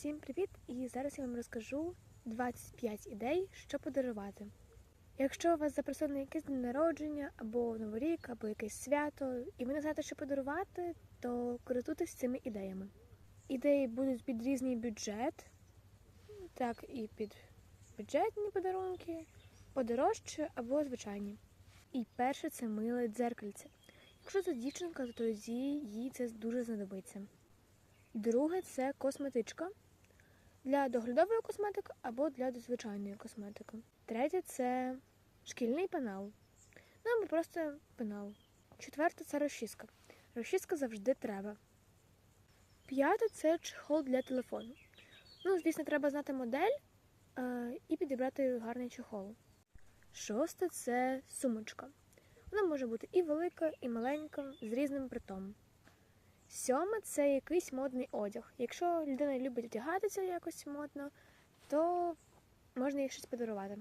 Всім привіт! І зараз я вам розкажу 25 ідей, що подарувати. Якщо у вас запросили на якесь день народження, або Новий рік, або якесь свято, і ви не знаєте, що подарувати, то користуйтесь цими ідеями. Ідеї будуть під різний бюджет, так і під бюджетні подарунки, подорожчі або звичайні. І перше це миле дзеркальце. Якщо це дівчинка, то тоді їй це дуже знадобиться. Друге це косметичка для доглядової косметики або для звичайної косметики. Третє це шкільний пенал. Ну або просто пенал. Четверте це розчіска. Розчіска завжди треба. П'яте це чехол для телефону. Ну, звісно, треба знати модель е, і підібрати гарний чехол. Шосте це сумочка. Вона може бути і велика, і маленька, з різним притом. Сьоме це якийсь модний одяг. Якщо людина любить одягатися якось модно, то можна їй щось подарувати.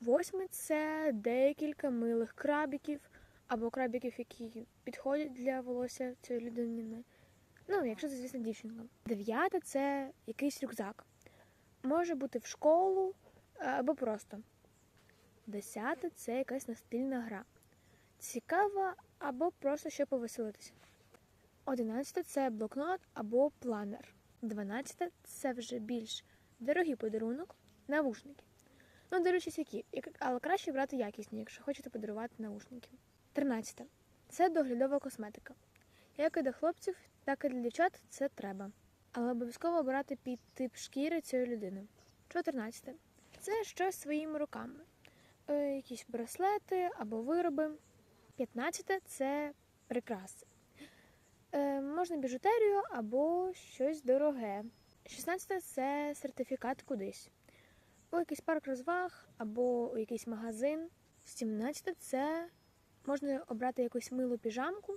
Восьме це декілька милих крабіків або крабіків, які підходять для волосся цієї людини. Ну, якщо це, звісно, дівчинка. Дев'яте це якийсь рюкзак. Може бути в школу е, або просто. Десяте це якась настільна гра. Цікава або просто щоб повеселитися. Одинадцяте це блокнот або планер. Дванадцяте це вже більш дорогий подарунок навушники. Ну, дивлячись які, але краще брати якісні, якщо хочете подарувати навушники. Тринадцяте це доглядова косметика. Як і для хлопців, так і для дівчат це треба. Але обов'язково обирати під тип шкіри цієї людини. Чотирнадцяте це щось своїми руками. Е, якісь браслети або вироби. П'ятнадцяте це прикраси. Е, можна біжутерію або щось дороге. 16 це сертифікат кудись. У якийсь парк розваг або у якийсь магазин. 17 це можна обрати якусь милу піжамку,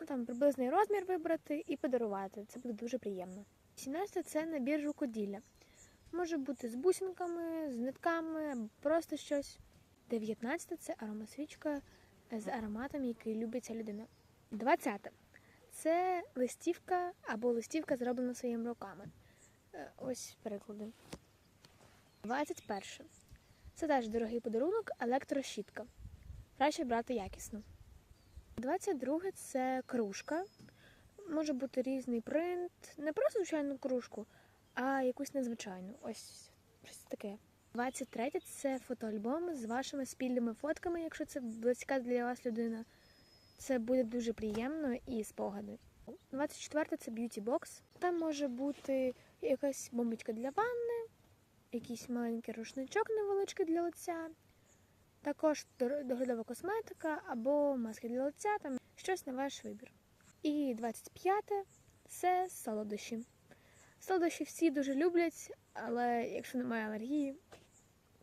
ну, там приблизний розмір вибрати і подарувати. Це буде дуже приємно. 17 це набір рукоділля. Може бути з бусинками, з нитками, просто щось. 19 це аромасвічка з ароматом, який любить ця людина. 20 це листівка або листівка зроблена своїми руками. Е, Ось переклади. 21. Це теж дорогий подарунок, електрощітка. Краще брати якісно. 22 це кружка. Може бути різний принт. Не просто звичайну кружку, а якусь незвичайну. Ось щось таке. 23 це фотоальбом з вашими спільними фотками, якщо це близька для вас людина. Це буде дуже приємно і спогади. 24 це б'юті бокс. Там може бути якась бомбочка для ванни, якийсь маленький рушничок невеличкий для лиця, також доглядова косметика або маски для лиця, там щось на ваш вибір. І 25 це солодощі. Солодощі всі дуже люблять, але якщо немає алергії,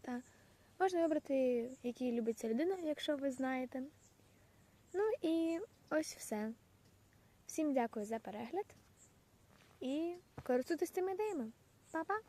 та можна вибрати, які любить ця людина, якщо ви знаєте. І ось все. Всім дякую за перегляд і користуйтесь цими ідеями. Па-па!